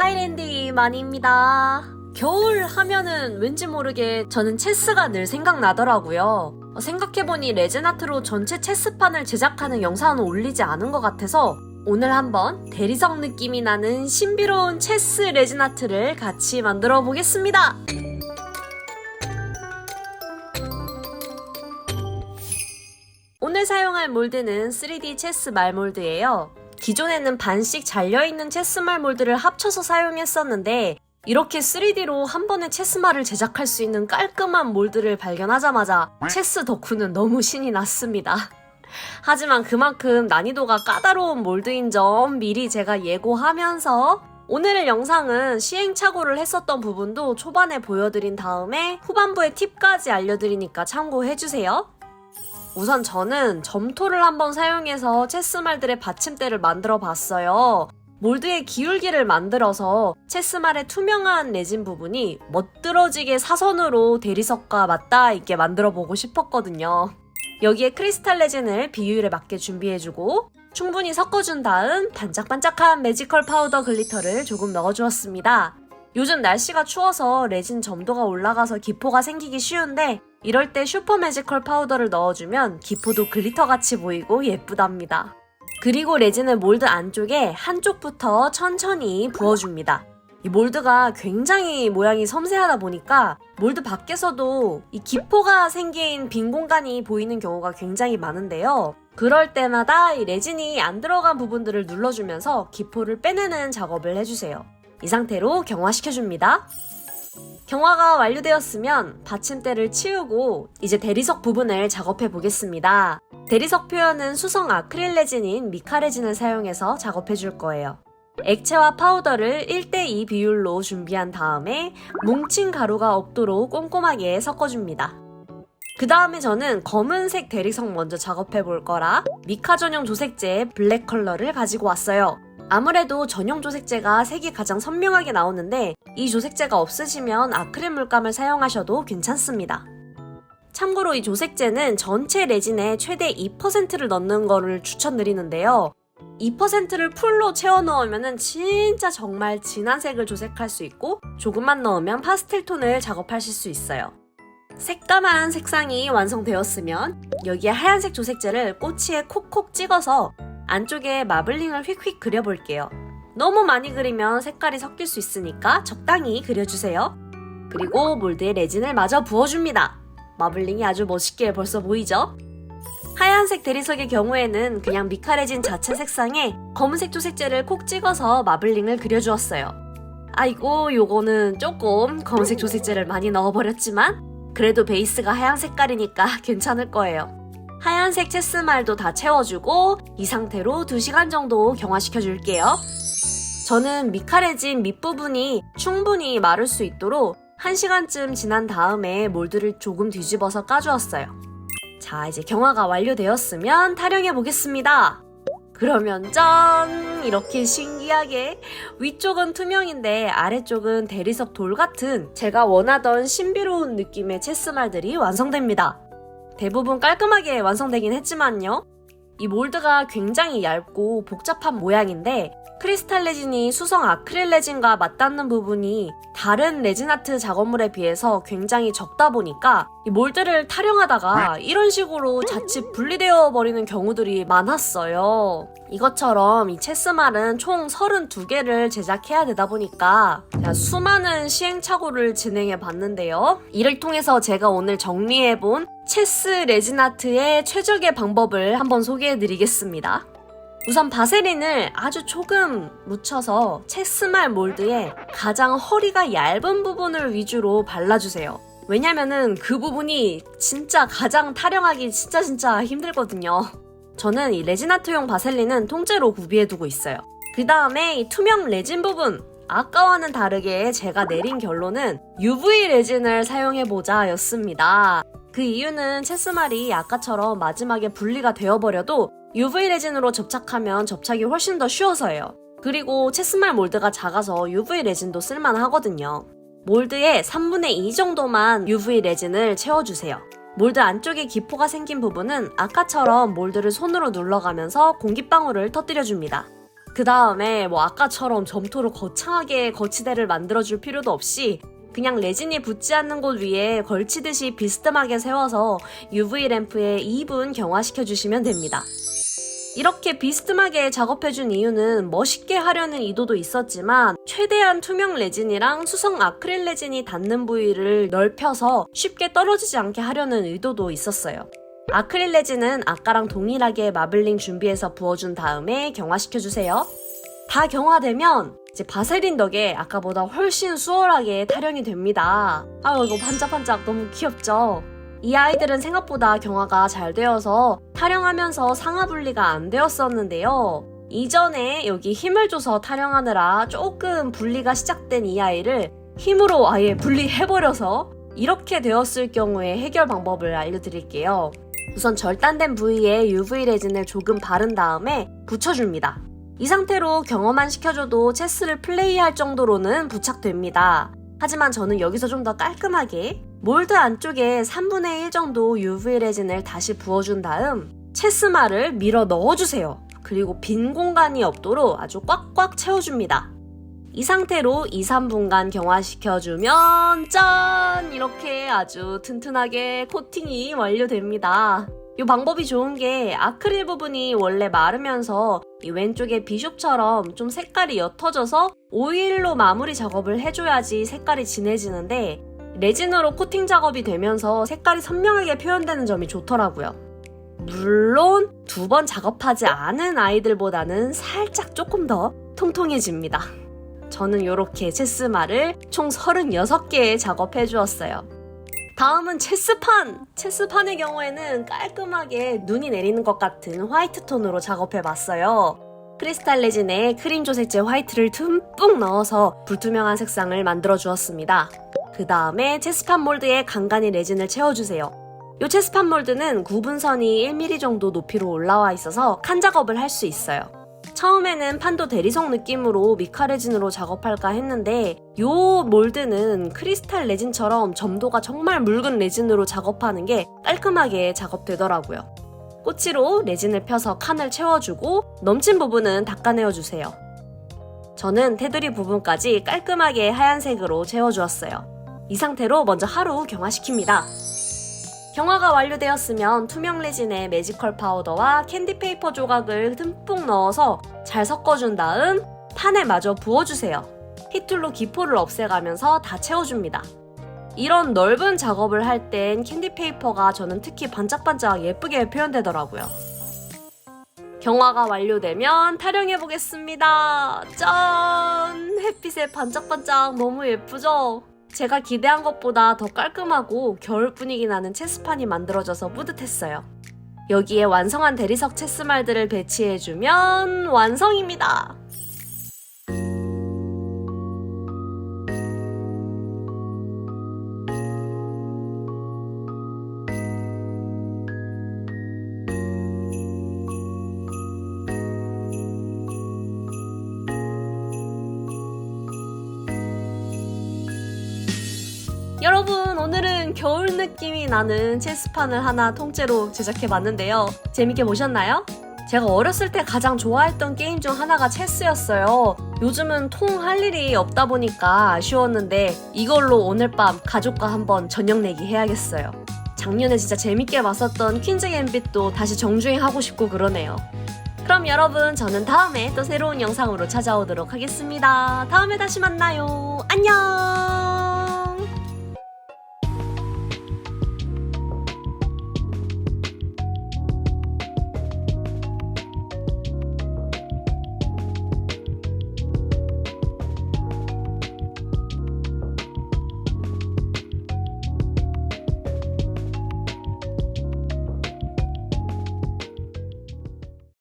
하이랜디 만입니다. 겨울 하면은 왠지 모르게 저는 체스가 늘 생각나더라고요. 어, 생각해보니 레진아트로 전체 체스판을 제작하는 영상은 올리지 않은 것 같아서 오늘 한번 대리석 느낌이 나는 신비로운 체스 레진아트를 같이 만들어 보겠습니다. 오늘 사용할 몰드는 3D 체스 말 몰드예요. 기존에는 반씩 잘려있는 체스말 몰드를 합쳐서 사용했었는데 이렇게 3D로 한 번에 체스말을 제작할 수 있는 깔끔한 몰드를 발견하자마자 체스 덕후는 너무 신이 났습니다. 하지만 그만큼 난이도가 까다로운 몰드인 점 미리 제가 예고하면서 오늘의 영상은 시행착오를 했었던 부분도 초반에 보여드린 다음에 후반부에 팁까지 알려드리니까 참고해주세요. 우선 저는 점토를 한번 사용해서 체스말들의 받침대를 만들어 봤어요. 몰드의 기울기를 만들어서 체스말의 투명한 레진 부분이 멋들어지게 사선으로 대리석과 맞닿아 있게 만들어 보고 싶었거든요. 여기에 크리스탈 레진을 비율에 맞게 준비해주고 충분히 섞어준 다음 반짝반짝한 매지컬 파우더 글리터를 조금 넣어주었습니다. 요즘 날씨가 추워서 레진 점도가 올라가서 기포가 생기기 쉬운데 이럴 때 슈퍼 매지컬 파우더를 넣어주면 기포도 글리터 같이 보이고 예쁘답니다. 그리고 레진을 몰드 안쪽에 한쪽부터 천천히 부어줍니다. 이 몰드가 굉장히 모양이 섬세하다 보니까 몰드 밖에서도 이 기포가 생긴 빈 공간이 보이는 경우가 굉장히 많은데요. 그럴 때마다 이 레진이 안 들어간 부분들을 눌러주면서 기포를 빼내는 작업을 해주세요. 이 상태로 경화시켜줍니다. 경화가 완료되었으면 받침대를 치우고 이제 대리석 부분을 작업해 보겠습니다. 대리석 표현은 수성 아크릴 레진인 미카 레진을 사용해서 작업해 줄 거예요. 액체와 파우더를 1대2 비율로 준비한 다음에 뭉친 가루가 없도록 꼼꼼하게 섞어줍니다. 그 다음에 저는 검은색 대리석 먼저 작업해 볼 거라 미카 전용 조색제 블랙 컬러를 가지고 왔어요. 아무래도 전용 조색제가 색이 가장 선명하게 나오는데 이 조색제가 없으시면 아크릴 물감을 사용하셔도 괜찮습니다. 참고로 이 조색제는 전체 레진의 최대 2%를 넣는 거를 추천드리는데요. 2%를 풀로 채워 넣으면 진짜 정말 진한 색을 조색할 수 있고 조금만 넣으면 파스텔 톤을 작업하실 수 있어요. 새까만 색상이 완성되었으면 여기에 하얀색 조색제를 꼬치에 콕콕 찍어서 안쪽에 마블링을 휙휙 그려볼게요. 너무 많이 그리면 색깔이 섞일 수 있으니까 적당히 그려주세요. 그리고 몰드에 레진을 마저 부어줍니다. 마블링이 아주 멋있게 벌써 보이죠? 하얀색 대리석의 경우에는 그냥 미카레진 자체 색상에 검은색 조색제를 콕 찍어서 마블링을 그려주었어요. 아이고 요거는 조금 검은색 조색제를 많이 넣어버렸지만 그래도 베이스가 하얀 색깔이니까 괜찮을 거예요. 하얀색 체스말도 다 채워주고 이 상태로 2시간 정도 경화시켜 줄게요. 저는 미카레진 밑부분이 충분히 마를 수 있도록 1시간쯤 지난 다음에 몰드를 조금 뒤집어서 까주었어요. 자, 이제 경화가 완료되었으면 타령해 보겠습니다. 그러면 짠! 이렇게 신기하게 위쪽은 투명인데 아래쪽은 대리석 돌 같은 제가 원하던 신비로운 느낌의 체스말들이 완성됩니다. 대부분 깔끔하게 완성되긴 했지만요. 이 몰드가 굉장히 얇고 복잡한 모양인데 크리스탈 레진이 수성 아크릴 레진과 맞닿는 부분이 다른 레진 아트 작업물에 비해서 굉장히 적다 보니까 이 몰드를 타령하다가 이런 식으로 자칫 분리되어 버리는 경우들이 많았어요. 이것처럼 이 체스말은 총 32개를 제작해야 되다 보니까 수많은 시행착오를 진행해 봤는데요. 이를 통해서 제가 오늘 정리해 본 체스 레진 아트의 최적의 방법을 한번 소개해 드리겠습니다. 우선 바세린을 아주 조금 묻혀서 체스말 몰드에 가장 허리가 얇은 부분을 위주로 발라주세요. 왜냐면은 그 부분이 진짜 가장 타령하기 진짜 진짜 힘들거든요. 저는 이 레진아트용 바셀린은 통째로 구비해두고 있어요. 그 다음에 이 투명 레진 부분 아까와는 다르게 제가 내린 결론은 UV 레진을 사용해보자 였습니다. 그 이유는 체스말이 아까처럼 마지막에 분리가 되어버려도 UV 레진으로 접착하면 접착이 훨씬 더 쉬워서예요. 그리고 체스말 몰드가 작아서 UV 레진도 쓸만하거든요. 몰드의 3분의 2 정도만 UV 레진을 채워주세요. 몰드 안쪽에 기포가 생긴 부분은 아까처럼 몰드를 손으로 눌러가면서 공기방울을 터뜨려줍니다. 그 다음에 뭐 아까처럼 점토로 거창하게 거치대를 만들어줄 필요도 없이 그냥 레진이 붙지 않는 곳 위에 걸치듯이 비스듬하게 세워서 UV 램프에 2분 경화시켜 주시면 됩니다. 이렇게 비스듬하게 작업해준 이유는 멋있게 하려는 의도도 있었지만 최대한 투명 레진이랑 수성 아크릴 레진이 닿는 부위를 넓혀서 쉽게 떨어지지 않게 하려는 의도도 있었어요. 아크릴 레진은 아까랑 동일하게 마블링 준비해서 부어준 다음에 경화시켜주세요. 다 경화되면 이제 바세린 덕에 아까보다 훨씬 수월하게 타령이 됩니다. 아 이거 반짝반짝 너무 귀엽죠? 이 아이들은 생각보다 경화가 잘 되어서 타령하면서 상하 분리가 안 되었었는데요. 이전에 여기 힘을 줘서 타령하느라 조금 분리가 시작된 이 아이를 힘으로 아예 분리해버려서 이렇게 되었을 경우에 해결 방법을 알려드릴게요. 우선 절단된 부위에 UV 레진을 조금 바른 다음에 붙여줍니다. 이 상태로 경험만 시켜줘도 체스를 플레이할 정도로는 부착됩니다. 하지만 저는 여기서 좀 더 깔끔하게 몰드 안쪽에 3분의 1 정도 UV 레진을 다시 부어준 다음 체스말을 밀어 넣어주세요. 그리고 빈 공간이 없도록 아주 꽉꽉 채워줍니다. 이 상태로 2, 3분간 경화시켜주면 짠! 이렇게 아주 튼튼하게 코팅이 완료됩니다. 이 방법이 좋은 게 아크릴 부분이 원래 마르면서 이 왼쪽에 비숍처럼 좀 색깔이 옅어져서 오일로 마무리 작업을 해줘야지 색깔이 진해지는데 레진으로 코팅 작업이 되면서 색깔이 선명하게 표현되는 점이 좋더라고요. 물론 두 번 작업하지 않은 아이들보다는 살짝 조금 더 통통해집니다. 저는 이렇게 체스말을 총 36개 작업해 주었어요. 다음은 체스판! 체스판의 경우에는 깔끔하게 눈이 내리는 것 같은 화이트 톤으로 작업해 봤어요. 크리스탈 레진에 크림 조색제 화이트를 듬뿍 넣어서 불투명한 색상을 만들어 주었습니다. 그 다음에 체스판 몰드에 간간히 레진을 채워주세요. 이 체스판 몰드는 구분선이 1mm 정도 높이로 올라와 있어서 칸 작업을 할 수 있어요. 처음에는 판도 대리석 느낌으로 미카 레진으로 작업할까 했는데 이 몰드는 크리스탈 레진처럼 점도가 정말 묽은 레진으로 작업하는 게 깔끔하게 작업되더라고요. 꼬치로 레진을 펴서 칸을 채워주고 넘친 부분은 닦아내어주세요. 저는 테두리 부분까지 깔끔하게 하얀색으로 채워주었어요. 이 상태로 먼저 하루 경화시킵니다. 경화가 완료되었으면 투명 레진에 매지컬 파우더와 캔디 페이퍼 조각을 듬뿍 넣어서 잘 섞어준 다음 판에 마저 부어주세요. 히툴로 기포를 없애가면서 다 채워줍니다. 이런 넓은 작업을 할 땐 캔디 페이퍼가 저는 특히 반짝반짝 예쁘게 표현되더라고요. 경화가 완료되면 타령해 보겠습니다. 짠! 햇빛에 반짝반짝 너무 예쁘죠? 제가 기대한 것보다 더 깔끔하고 겨울 분위기 나는 체스판이 만들어져서 뿌듯했어요. 여기에 완성한 대리석 체스말들을 배치해주면 완성입니다. 여러분 오늘은 겨울 느낌이 나는 체스판을 하나 통째로 제작해봤는데요. 재밌게 보셨나요? 제가 어렸을 때 가장 좋아했던 게임 중 하나가 체스였어요. 요즘은 통 할 일이 없다 보니까 아쉬웠는데 이걸로 오늘 밤 가족과 한번 저녁 내기 해야겠어요. 작년에 진짜 재밌게 봤었던 퀸즈 갬빗도 다시 정주행하고 싶고 그러네요. 그럼 여러분 저는 다음에 또 새로운 영상으로 찾아오도록 하겠습니다. 다음에 다시 만나요. 안녕!